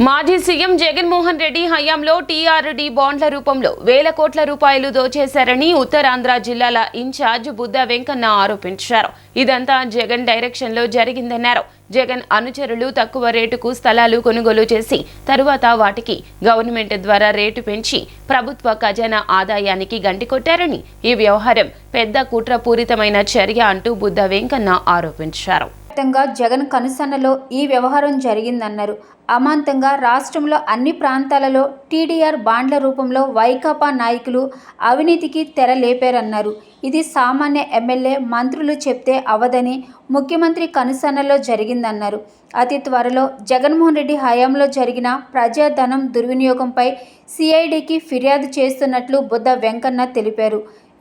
మాజీ సీఎం జగన్మోహన్ రెడ్డి హయాంలో టీఆర్డీ బాండ్ల రూపంలో వేల కోట్ల రూపాయలు దోచేశారని ఉత్తరాంధ్ర జిల్లాల ఇన్ఛార్జ్ బుద్ధ వెంకన్న ఆరోపించారు. ఇదంతా జగన్ డైరెక్షన్లో జరిగిందన్నారు. జగన్ అనుచరులు తక్కువ రేటుకు స్థలాలు కొనుగోలు చేసి తరువాత వాటికి గవర్నమెంట్ ద్వారా రేటు పెంచి ప్రభుత్వ ఖజానా ఆదాయానికి గంటి కొట్టారని ఈ వ్యవహారం పెద్ద కుట్రపూరితమైన చర్య అంటూ బుద్ధ వెంకన్న ఆరోపించారు. వ్యాప్తంగా జగన్ కనుసన్నలో ఈ వ్యవహారం జరిగిందన్నారు. అమాంతంగా రాష్ట్రంలో అన్ని ప్రాంతాలలో టీడీఆర్ బాండ్ల రూపంలో వైకాపా నాయకులు అవినీతికి తెర లేపారన్నారు. ఇది సామాన్య ఎమ్మెల్యే మంత్రులు చెప్తే అవదని ముఖ్యమంత్రి కనుసన్నలో జరిగిందన్నారు. అతి త్వరలో జగన్మోహన్ రెడ్డి హయాంలో జరిగిన ప్రజాధనం దుర్వినియోగంపై సిఐడికి ఫిర్యాదు చేస్తున్నట్లు బుద్ధ వెంకన్న తెలిపారు.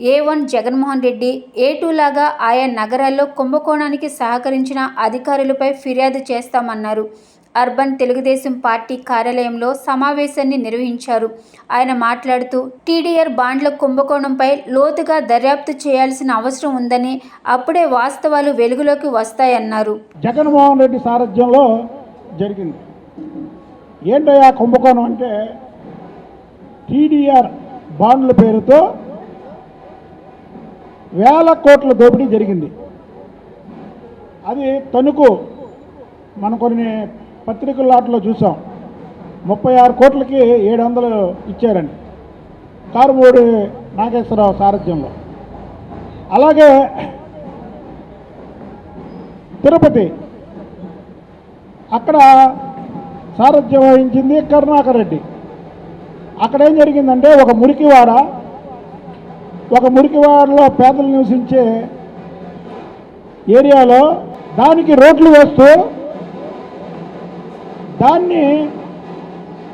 A one Jaganmohan Reddy A two లాగా ఆయా నగరాల్లో కుంభకోణానికి సహకరించిన అధికారులపై ఫిర్యాదు చేస్తామన్నారు. అర్బన్ తెలుగుదేశం పార్టీ కార్యాలయంలో సమావేశాన్ని నిర్వహించారు. ఆయన మాట్లాడుతూ టీడీఆర్ బాండ్ల కుంభకోణంపై లోతుగా దర్యాప్తు చేయాల్సిన అవసరం ఉందని అప్పుడే వాస్తవాలు వెలుగులోకి వస్తాయన్నారు. జగన్మోహన్ రెడ్డి సారథ్యంలో జరిగింది. ఏంటయ్యా కుంభకోణం అంటే టీడీఆర్ బాండ్ల పేరుతో వేల కోట్ల దోపిడీ జరిగింది. అది తణుకు మనం కొన్ని పత్రికల లాట్లో చూసాం. ముప్పై ఆరు కోట్లకి ఏడు వందలు ఇచ్చారండి. కారుమూడి నాగేశ్వరరావు సారథ్యంలో. అలాగే తిరుపతి. అక్కడ సారథ్యం వహించింది కరుణాకర్ రెడ్డి. అక్కడ ఏం జరిగిందంటే ఒక మురికివాడ ఒక మురికివాడలో పేదలు నివసించే ఏరియాలో దానికి రోడ్లు వేస్తూ దాన్ని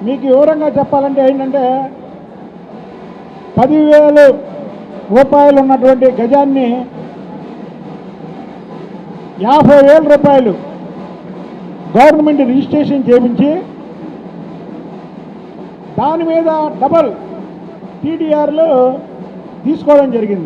మీకు వివరంగా చెప్పాలంటే ఏంటంటే పదివేలు రూపాయలు ఉన్నటువంటి గజాన్ని యాభై వేల రూపాయలు గవర్నమెంట్ రిజిస్ట్రేషన్ చేయించి దాని మీద డబల్ టీడీఆర్లు తీసుకోవడం జరిగింది.